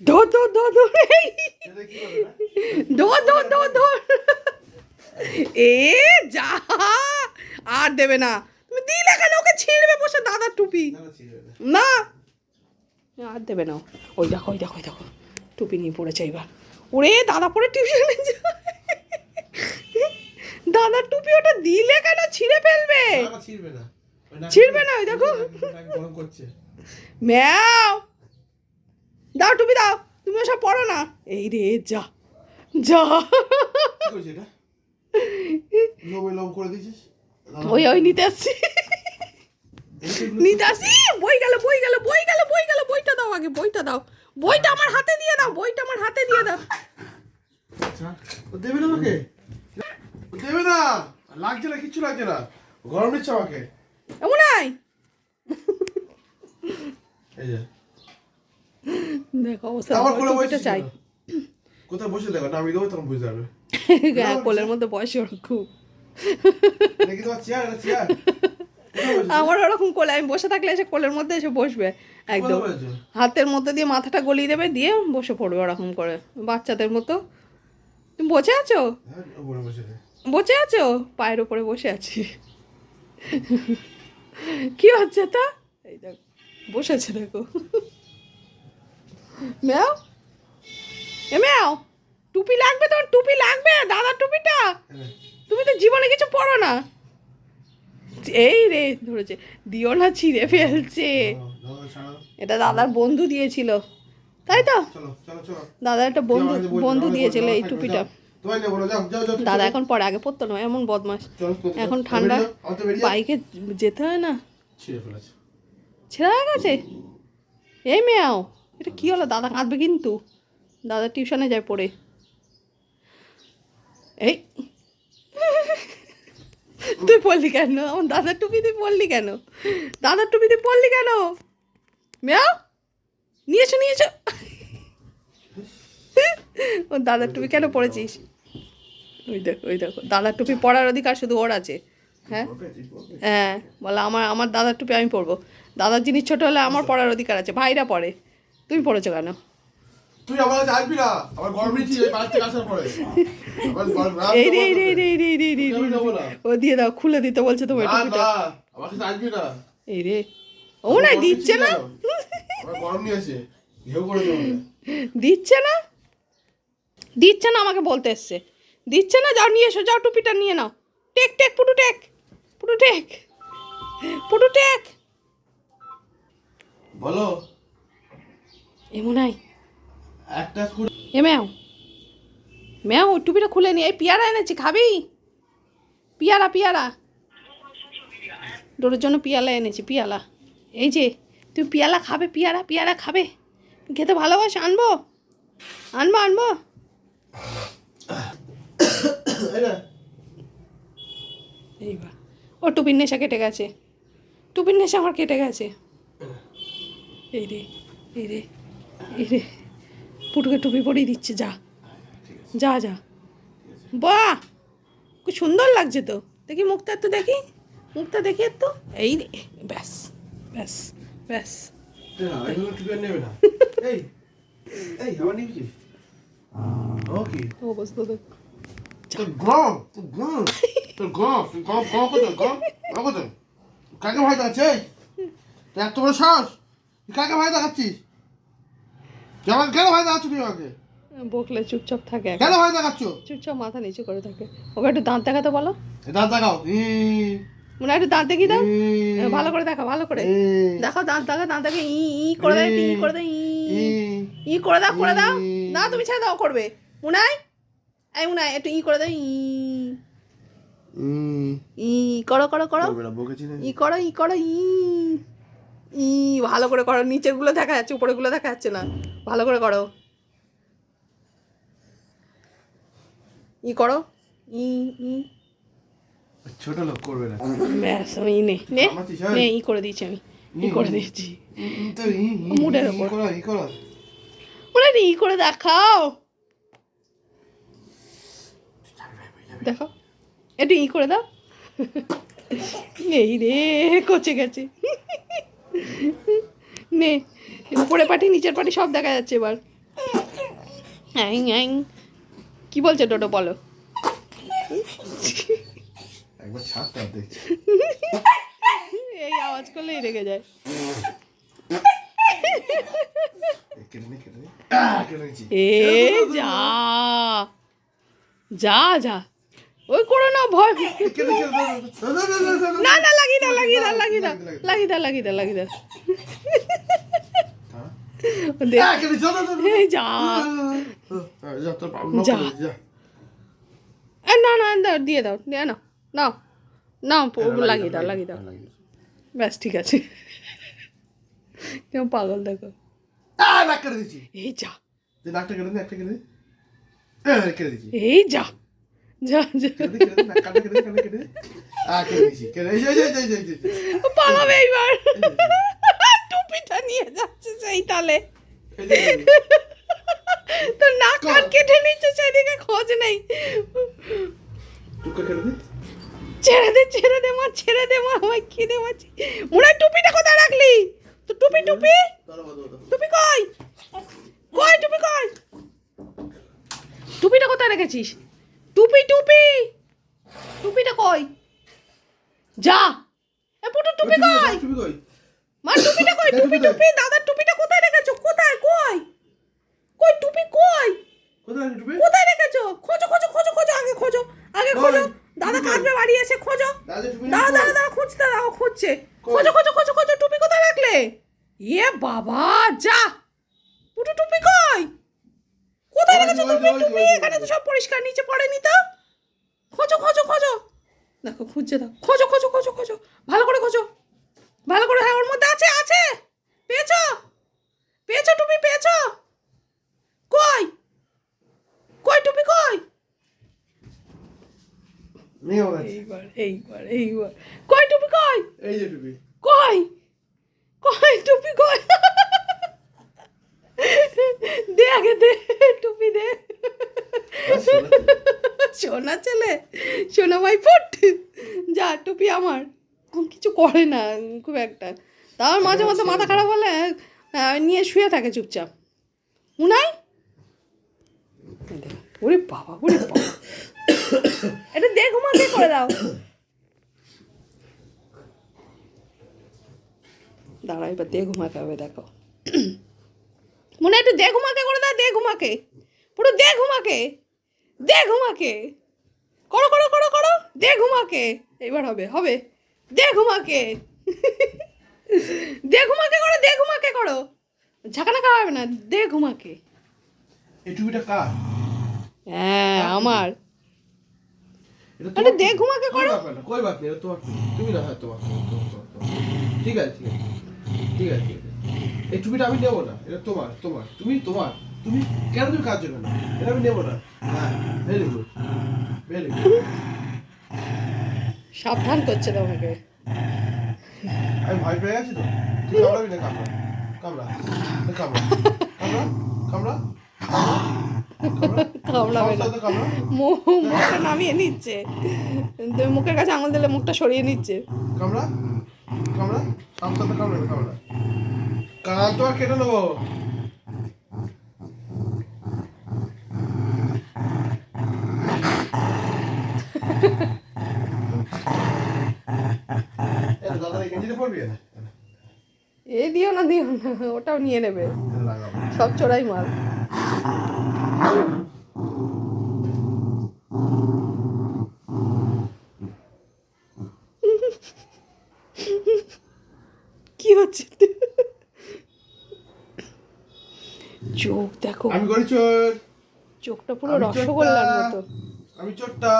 ধর ধর ধর ধর? ধর ধর ধর ধর এ যা। আর দেবে না। তুমি দিলে কেন? ওকে ছিঁড়বে বসে দাদার টুপি। না, আর দেবে না ওই দেখো ওই দেখো ওই দেখো। টুপি নিয়ে পড়েছে এবার। ওরে দাদা পরে টিউশনে দাদার টুপি ওটা দিলে কেন? ছিঁড়ে ফেলবে। ছিঁড়বে না। ওই দেখো। ম্যাও। দাও টুপি দাও তুমি ওসব পড়ো না এই রে যা যা? ওই ওই নিতে আসছি নিতে আসি বই গেল বই গেল বই গেল বই গেল বইটা দাও আগে বইটা দাও বইটা আমার হাতে দিয়ে দাও বইটা আমার হাতে দিয়ে দাও আচ্ছা, দেবে না আমাকে? দেবে না। লাগছে না, কিচ্ছু লাগছে না। গরম নিচ্ছে আমাকে। এমন নাই এই যে। দেখো অবস্থা চাই। কোথায় বসে দেখো না আমি দেবো তখন বুঝতে পারবে হ্যাঁ, কোলের মধ্যে বয়সে ওর খুব এটা কি তোমার চেয়ার এটা চেয়ার কোথায় বসেছো? আমার ওরকম কোলে আমি বসে থাকলে এসে কোলের মধ্যে এসে বসবে একদম। হাতের মধ্যে দিয়ে মাথাটা গলিয়ে দেবে দিয়ে বসে পড়বে ওরকম করে বাচ্চাদের মতো। তুমি বসে আছো? হ্যাঁ, বসে আছো। পায়ের ওপরে বসে আছি। কি হচ্ছে তা এই দেখো বসেছে দেখো। ম্যাও এ ম্যাও টুপি লাগবে তোমার টুপি লাগবে? দাদার টুপিটা? তুমি তো জীবনে কিছু পড়ো না। এই রে ধরেছে। দিও না ছিঁড়ে ফেলছে। এটা দাদার বন্ধু দিয়েছিল। তাই তো? দাদার একটা বন্ধু বন্ধু দিয়েছিল এই টুপিটা। দাদা এখন পরে আগে পড়তো না এমন বদমাস। এখন ঠান্ডা। বাইকে যেতে হয় না? ছিঁড়ে হয়ে গেছে? এই মেয়াও এটা কি হলো? দাদা কাঁদবে কিন্তু। দাদা টিউশনে যায় পড়ে। এই। তুই পড়লি কেন? আমার দাদার টুপি তুই পড়লি কেন? দাদার টুপি তুই পড়লি কেন? মেয়াও নিয়েছো নিয়েছো ও দাদার টুপি কেন পড়েছিস? ওই দেখো ওই দেখো। দাদার টুপি পড়ার অধিকার শুধু ওর আছে। হ্যাঁ। হ্যাঁ বলে আমার আমার দাদার টুপি আমি পরবো দাদার জিনিস ছোটো হলে আমার পড়ার অধিকার আছে। ভাইরা পরে তুমি পড়েছো কেন? তুই আমার কাছে আসবি না? আমার গরম নিচ্ছি এই থেকে আসার পরে। আমার গরম- রাত এই রে রে রে রে রে, রে। ও দিয়ে দাও খুলে দিতে বলছে তোমার না, টুপিটা না, আমার কাছে আসবি না। এই রে। ও না দিচ্ছে না? গরম নিয়ে আসে ঘেউ করে দিচ্ছে না? দিচ্ছে না আমাকে বলতে এসছে। দিচ্ছে না যাও নিয়ে এসো যাও টুপিটা নিয়ে নাও। Take take Putu take. Putu take. Putu take. বলো। এমন নাই একটা এ ম্যাও। ম্যাও টুপিটা খুলে নি। এই পিয়ারা এনেছি খাবি? পিয়ারা পিয়ারা। ডোরের জন্য পিয়ালা এনেছি পিয়ালা। এই যে তুমি পিয়ালা খাবে পিয়ারা পিয়ারা খাবে। খেতে ভালোবাসো আনব? আনব আনব? এইবার ও টুপির নেশা কেটে গেছে। টুপির নেশা আমার কেটে গেছে। এই রে এই রে। এই রে পুটুকে টুপি পরিয়ে দিচ্ছে যা। যা যা। বাহ! খুব সুন্দর লাগছে তো। দেখি মুখটা একটু দেখি। মুখটা দেখি তো এই রে ব্যাস ব্যাস ব্যাস। কাকে ভয় দেখাচ্ছে এই তোর এত বড় সাহস? তুই কাকে ভয় দেখাচ্ছিস? কেমন কেন ভয় দেখাচ্ছ তুই আমাকে? বকলে চুপচাপ থাকে কেন ভয় দেখাচ্ছ? চুপচাপ মাথা নিচু করে থাকে। ওকে একটু দাঁত দেখাতে বলো। দাঁত দেখাও। মনে একটু দাঁত দেখি দাও। ভালো করে দেখা ভালো করে। দেখো দাঁত দেখা দাঁত দেখে ই ই করে দাও একটু ই করে দাও ই। ই, করে দাও করে দাও। না তুমি ছেড়ে দাও করবে। মুনাই এই মুনাই একটু ই করে দাও ই। ই। করো করো করো? ই করো ই করো ই। ই ভালো করে করো। নিচেরগুলো দেখা যাচ্ছে উপরেরগুলো দেখা যাচ্ছে না। ভালো করে করো। ই করো। ই ই। ছোট লোক করবে না। ব্যাস আমি নে নে। নে ই করে দিয়েছি আমি। ই করে দিয়েছি ই, ই তো ই, ই, মুডের ওপর। করো, ই করো। ওরা ই করে দেখাও। দেখো। একটু ই করে দাও। নেই রে কচে গেছে। নে উপরে পাটি নিচের পাটি সব দেখা যাচ্ছে এবার। Hang hang. কি বলছে টোটো বলো। এই আওয়াজ করলেই রেগে যায়। এ যা যা যা। ওই করো না ভয়। না না লাগি না লাগি দাও লাগি দাও লাগি দাও লাগি দাও লাগি না না দিয়ে দাও দিয়ে নাও লাগিয়ে দাও লাগিয়ে দাও ব্যাস ঠিক আছে। কেমন পাগল দেখো। এই যা। এই যা। যা যা। দে, দে, দে, দে। পালাবে এইবার। টুপিটা নিয়ে যাচ্ছে সেই তালে। এই যে, এই যে। তো নাক কান কেটে নিচ্ছে সেদিকে খোঁজ নেই। দে। ছেড়ে দে ছেড়ে দে মা ছেড়ে দে মা আমায় পাচ্ছি। মনে হয় টুপিটা কোথায় রাখলি? তো টুপি টুপি। টুপি কই? কই টুপি কই? টুপিটা কোথায় রেখেছিস? টুপি টুপি। টুপিটা কই? যা। এ পুটু টুপি কই? টুপি কই? মা টুপিটা কই? টুপি টুপি। দাদার টুপিটা কোথায় রেখেছো? কোথায়? কই? কই টুপি কই? কোথায় টুপি? কোথায় রেখেছো? খোঁজো খোঁজো খোঁজো খোঁজো আগে খোঁজো আগে? খোঁজো। দাদা কাঁদবে বাড়ি এসে খোঁজো। দাদা টুপি দাদা দাঁড়া খুঁজতে দাও খুঁজছে। খোঁজো খোঁজো খোঁজো খোঁজো টুপি কোথায় রাখলে? এ বাবা যা। পুটু টুপি কই? কোথায় রেখেছো ওই যে, এখানে তো সব পরিষ্কার নিচে পড়েনি তো। খোঁজো খোঁজো খোঁজো। দেখো খুঁজছে দাও খোঁজো খোঁজো খোঁজো খোঁজো। ভালো করে খোঁজো। ভালো করে হ্যাঁ ওর মধ্যে আছে আছে। পেয়েছ? পেয়েছ টুপি পেয়েছ? কই? কই টুপি কই। এইবার এইবার এইবার। কই টুপি কই? এই যে টুপি কই দে আগে দে টুপি দে। সোনা ছেলে? সোনা মাই ফুট। যা টুপি আমার। কিছু করে না খুব একটা। তার মাঝে মাঝে মাথা খারাপ হলে নিয়ে শুয়ে থাকে চুপচাপ। উনাই? ওরে বাবা ওরে বাবা। এটা দে ঘুমাতে করে দাও। দাঁড়া এবার দে ঘুমাকে হবে দেখো। মনে একটু দে ঘুমাকে করে দাও দে ঘুমাকে। পুরো দে ঘুমাকে। দে ঘুমাকে। করো করো করো করো। দে ঘুমাকে। এবার হবে হবে। দে ঘুমাকে। দে ঘুমাকে করো দে ঘুমাকে করো। ঝাঁকানা খাওয়া হবে না দে ঘুমাকে। এই টুপিটা কার? হ্যাঁ আমার। এটা আরে দে ঘুমাকে করো। কই ব্যাপার নেই, তোমার তুমি না হ্যাঁ তোমার তোমার, তোমার, তোমার, তোমার। ঠিক আছে ঠিক আছে ঠিক আছে ঠিক আছে। এই টুপিটা আমি নেব না এটা তোমার তোমার তুমি তোমার তুমি কেন তুমি কাজ করবে না এটা আমি নেব না। হ্যাঁ ভেরি গুড ভেরি গুড সাবধান করছে তোমাকে। আমি ভয় পেয়ে গেছি তো। তুই কামড়াবি না কামড়া কামড়া কামড়া কামড়া কামড়া মুখটা নামিয়ে নিচ্ছে। মুখের কাছে আঙুল দিলে মুখটা সরিয়ে নিচ্ছে। কামড়া কামড়া কামড়া কামড়া। কান তো আর কেটে নেব? এ দিও না দিও না ওটাও নিয়ে নেবে। সব চোরাই মাল কি হচ্ছে চোখ দেখো আমি করি চোর চোখটা পুরো। রসগোল্লার মতো আমি চোরটা